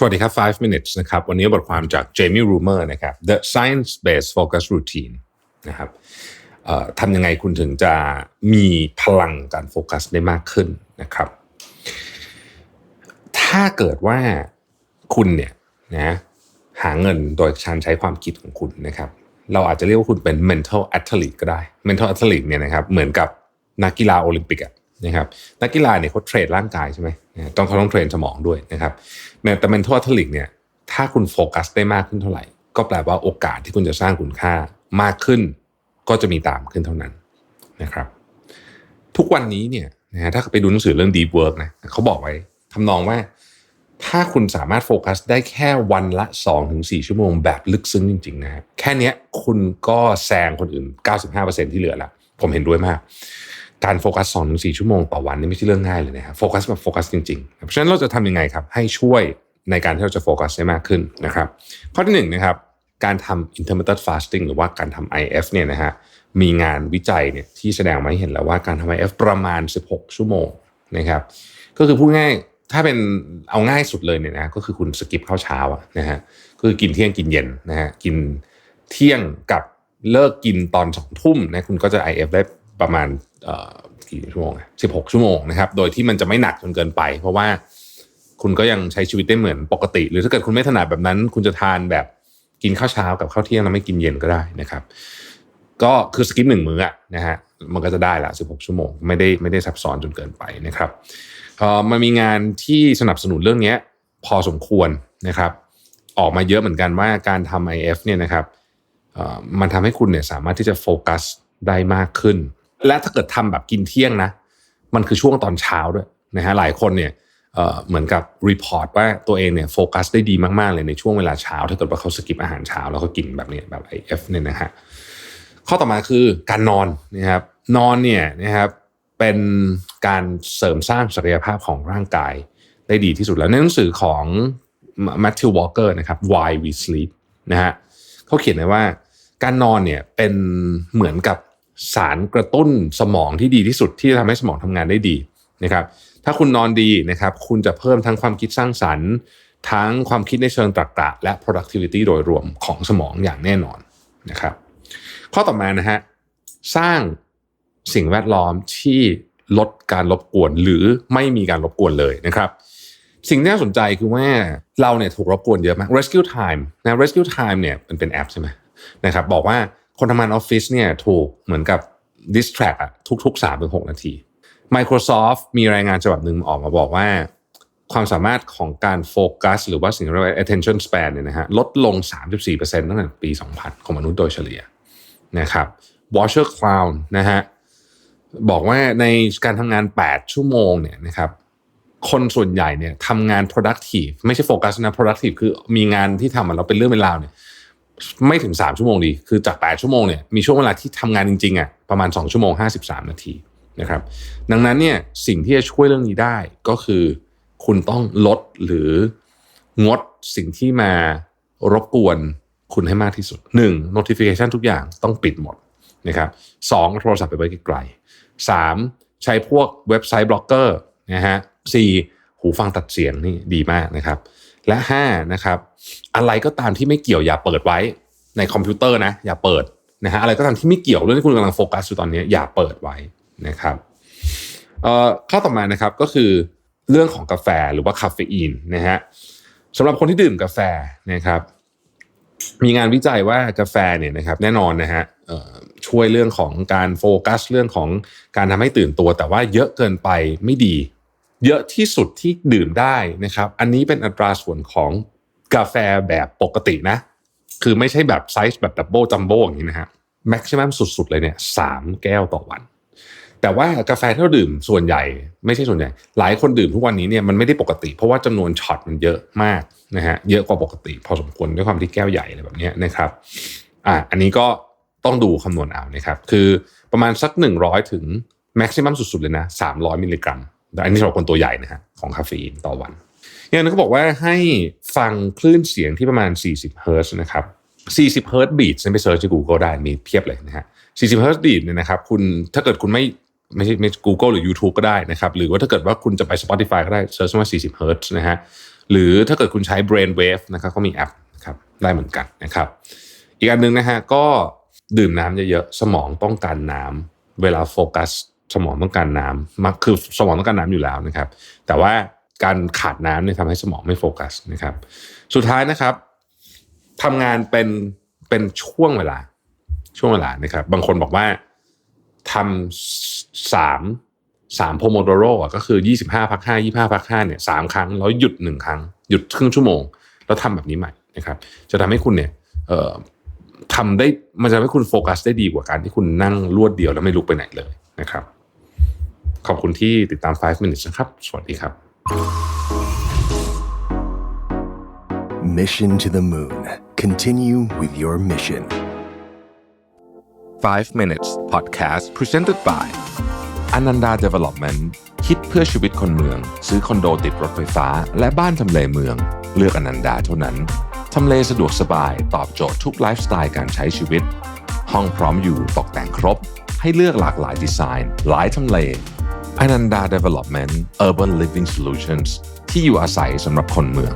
สวัสดีครับ 5 minutes นะครับ วันนี้บทความจาก Jamie Rumor นะครับ The Science Based Focus Routine นะครับทำยังไงคุณถึงจะมีพลังการโฟกัสได้มากขึ้นนะครับ ถ้าเกิดว่าคุณเนี่ยนะหาเงินโดยการใช้ความคิดของคุณนะครับ เราอาจจะเรียกว่าคุณเป็น mental athlete ก็ได้ mental athlete เนี่ยนะครับเหมือนกับนักกีฬาโอลิมปิกอะนะครับนักกีฬาเนี่ยเขาเทรดร่างกายใช่ไหม ต้องเขาต้องเทรนสมองด้วยนะครับแต่ mental athlete เนี่ยถ้าคุณโฟกัสได้มากขึ้นเท่าไหร่ ก็แปลว่าโอกาสที่คุณจะสร้างคุณค่ามากขึ้น ก็จะมีตามขึ้นเท่านั้นนะครับ ทุกวันนี้เนี่ยนะฮะถ้าไปดูหนังสือเรื่อง deep work นะเขาบอกไว้ทำนองว่าถ้าคุณสามารถโฟกัสได้แค่วันละ 2-4 ชั่วโมงแบบลึกซึ้งจริงๆนะแค่นี้คุณก็แซงคนอื่น 95%ที่เหลือละผมเห็นด้วยมาก การโฟกัส2-4ชั่วโมงต่อวันนี่ไม่ใช่เรื่องง่ายเลยนะครับโฟกัสแบบโฟกัสจริงๆ เพราะฉะนั้นเราจะทำยังไงครับ ให้ช่วยในการที่เราจะโฟกัสได้มากขึ้นนะครับ ข้อที่หนึ่งนะครับการทำ intermittent fasting หรือว่าการทำ IF เนี่ยนะฮะมีงานวิจัยเนี่ยที่แสดงมาให้เห็นแล้วว่าการทำ IF ประมาณ 16 ชั่วโมงนะครับ ก็คือพูดง่ายถ้าเป็นเอาง่ายสุดเลยเนี่ยนะก็คือคุณสกิปข้าวเช้าอะนะฮะก็คือกินเที่ยงกินเย็นนะฮะกินเที่ยงกับเลิกกินตอนสองทุ่มนะคุณก็จะ IF ได้ ประมาณกี่ชั่วโมงสิบหกชั่วโมงนะครับ โดยที่มันจะไม่หนักจนเกินไป เพราะว่าคุณก็ยังใช้ชีวิตได้เหมือนปกติ หรือถ้าเกิดคุณไม่ถนัดแบบนั้น คุณจะทานแบบกินข้าวเช้ากับข้าวเที่ยงแล้วไม่กินเย็นก็ได้นะครับ ก็คือสกิปหนึ่งมื้อนะฮะมันก็จะได้ละ16 ชั่วโมง ไม่ได้ไม่ได้ซับซ้อนจนเกินไปนะครับเออมันมีงานที่สนับสนุนเรื่องนี้พอสมควรนะครับ ออกมาเยอะเหมือนกันว่าการทำ IF เนี่ยนะครับมันทำให้คุณเนี่ยสามารถที่จะโฟกัสได้มากขึ้น และถ้าเกิดทำแบบกินเที่ยงนะ มันคือช่วงตอนเช้าด้วยนะฮะหลายคนเนี่ยเหมือนกับรีพอร์ตว่าตัวเองเนี่ยโฟกัสได้ดีมากๆเลยในช่วงเวลาเช้า ถ้าเกิดว่าเขาสกิปอาหารเช้าแล้วก็กินแบบนี้แบบ IF เอฟเนี่ยนะฮะข้อต่อมาคือการนอนนะครับนอนเนี่ยนะครับเป็นการเสริมสร้างศักยภาพของร่างกายได้ดีที่สุดแล้วในหนังสือของ Matthew Walker นะครับ Why We Sleep นะฮะเขาเขียนไว้ว่าการนอนเนี่ยเป็นเหมือนกับ สารกระตุ้นสมองที่ดีที่สุดที่จะทำให้สมองทำงานได้ดีนะครับ ถ้าคุณนอนดีนะครับ คุณจะเพิ่มทั้งความคิดสร้างสรรค์ทั้งความคิดในเชิงตรรกะและ productivity โดยรวมของสมองอย่างแน่นอนนะครับ ข้อต่อมานะฮะสร้างสิ่งแวดล้อมที่ลดการรบกวนหรือไม่มีการรบกวนเลยนะครับ สิ่งที่น่าสนใจคือว่าเราเนี่ยถูกรบกวนเยอะมาก rescue time นะ rescue time เนี่ยมันเป็นแอปใช่ไหมนะครับบอกว่า คนทำงานออฟฟิศเนี่ยถูกเหมือนกับ distract อะทุกๆ3-6ถึงหนาที Microsoft มีรายงานฉบับหนึ่งออกมาบอกว่า ความสามารถของการโฟกัสหรือว่าสิ่งเรียกว่า attention span เนี่ยนะฮะลดลง 34%ตั้งแต่ปี 2000 ของมนุษย์โดยเฉลี่ยนะครับ Washer Cloud นะฮะบอกว่าในการทำงาน 8 ชั่วโมงเนี่ยนะครับคนส่วนใหญ่เนี่ยทำงาน productive ไม่ใช่โฟกัสนะ productive คือมีงานที่ทำมาแล้วเป็นเรื่องเป็นราวเนี่ย ไม่ถึง 3 ชั่วโมงดี คือจาก 8 ชั่วโมงเนี่ยมีช่วงเวลาที่ทำงานจริงๆอะประมาณ 2 ชั่วโมง 53 นาทีนะครับ ดังนั้นเนี่ยสิ่งที่จะช่วยเรื่องนี้ได้ก็คือคุณต้องลดหรืองดสิ่งที่มารบกวนคุณให้มากที่สุด 1. notification ทุกอย่างต้องปิดหมดนะครับสองโทรศัพท์ไปไว้ไกลๆสามใช้พวกเว็บไซต์บล็อกเกอร์นะฮะสี่หูฟังตัดเสียงนี่ดีมากนะครับ และห้านะครับอะไรก็ตามที่ไม่เกี่ยวอย่าเปิดไว้ในคอมพิวเตอร์นะอย่าเปิดนะฮะอะไรก็ตามที่ไม่เกี่ยวเรื่องที่คุณกำลังโฟกัสอยู่ตอนนี้อย่าเปิดไว้นะครับเอ่อข้อต่อมานะครับก็คือเรื่องของกาแฟหรือว่าคาเฟอีนนะฮะสำหรับคนที่ดื่มกาแฟนะครับมีงานวิจัยว่ากาแฟเนี่ยนะครับแน่นอนนะฮะช่วยเรื่องของการโฟกัสเรื่องของการทำให้ตื่นตัว แต่ว่าเยอะเกินไปไม่ดี เยอะที่สุดที่ดื่มได้นะครับ อันนี้เป็นอัตราส่วนของกาแฟแบบปกตินะ คือไม่ใช่แบบไซส์แบบดับเบิลจัมโบ้อย่างนี้นะฮะแม็กซิมัมสุดๆเลยเนี่ยสามแก้วต่อวัน แต่ว่ากาแฟที่เราดื่มส่วนใหญ่ ไม่ใช่ส่วนใหญ่ หลายคนดื่มทุกวันนี้เนี่ยมันไม่ได้ปกติ เพราะว่าจำนวนช็อตมันเยอะมากนะฮะเยอะกว่าปกติ พอสมควรด้วยความที่แก้วใหญ่อะไรแบบนี้นะครับอะอันนี้ก็ต้องดูคำนวณเอานะครับ คือประมาณสัก 100 ถึงแม็กซิมัมสุดๆเลยนะ300 มิลลิกรัม อันนี้สำหรับคนตัวใหญ่นะฮะของคาเฟอีนต่อวันอย่างนั้นเขาบอกว่าให้ฟังคลื่นเสียงที่ประมาณ 40 เฮิร์ตซ์นะครับ 40 เฮิร์ตซ์บีทไปเซิร์ชที่ Google ได้มีเพียบเลยนะฮะ 40 เฮิร์ตซ์บีทเนี่ยนะครับคุณถ้าเกิดคุณไม่ไม่ใช่ไม่ Google หรือ YouTube ก็ได้นะครับ หรือว่าถ้าเกิดว่าคุณจะไป Spotify ก็ได้เซิร์ชว่า 40 เฮิร์ตซ์นะฮะหรือถ้าเกิดคุณใช้ Brain Wave นะครับเขามีแอปนะครับได้เหมือนกันนะครับ อีกอันหนึ่งนะฮะก็ดื่มน้ำเยอะๆ สมองต้องการน้ำเวลาโฟกัส สมองต้องการน้ำมักคือสมองต้องการน้ำอยู่แล้วนะครับ แต่ว่าการขาดน้ำเนี่ยทำให้สมองไม่โฟกัสนะครับ สุดท้ายนะครับทำงานเป็นเป็นช่วงเวลา ช่วงเวลานะครับ บางคนบอกว่าทำสามสามโพโมโดโรอะก็คือยี่สิบห้าพักห้ายี่ห้าพักห้าเนี่ยสามครั้งแล้วหยุดหนึ่งครั้ง หยุดครึ่งชั่วโมง แล้วทำแบบนี้ใหม่นะครับ จะทำให้คุณเนี่ยเอ่อทำได้มันจะทำให้คุณโฟกัสได้ดีกว่าการที่คุณนั่งรวดเดียวแล้วไม่ลุกไปไหนเลยนะครับ ขอบคุณที่ติดตาม 5 minutes นะครับ สวัสดีครับ Mission to the moon. Continue with your mission. 5 minutes podcast presented by Ananda Development คิดเพื่อชีวิตคนเมือง ซื้อคอนโดติดรถไฟฟ้า และบ้านทำเลเมือง เลือกอนันดาเท่านั้น ทำเลสะดวกสบาย ตอบโจทย์ทุกไลฟ์สไตล์การใช้ชีวิต ห้องพร้อมอยู่ตกแต่งครบ ให้เลือกหลากหลายดีไซน์ หลายทำเล Ananda Development Urban Living Solutions ที่อยู่อาศัยสำหรับคนเมือง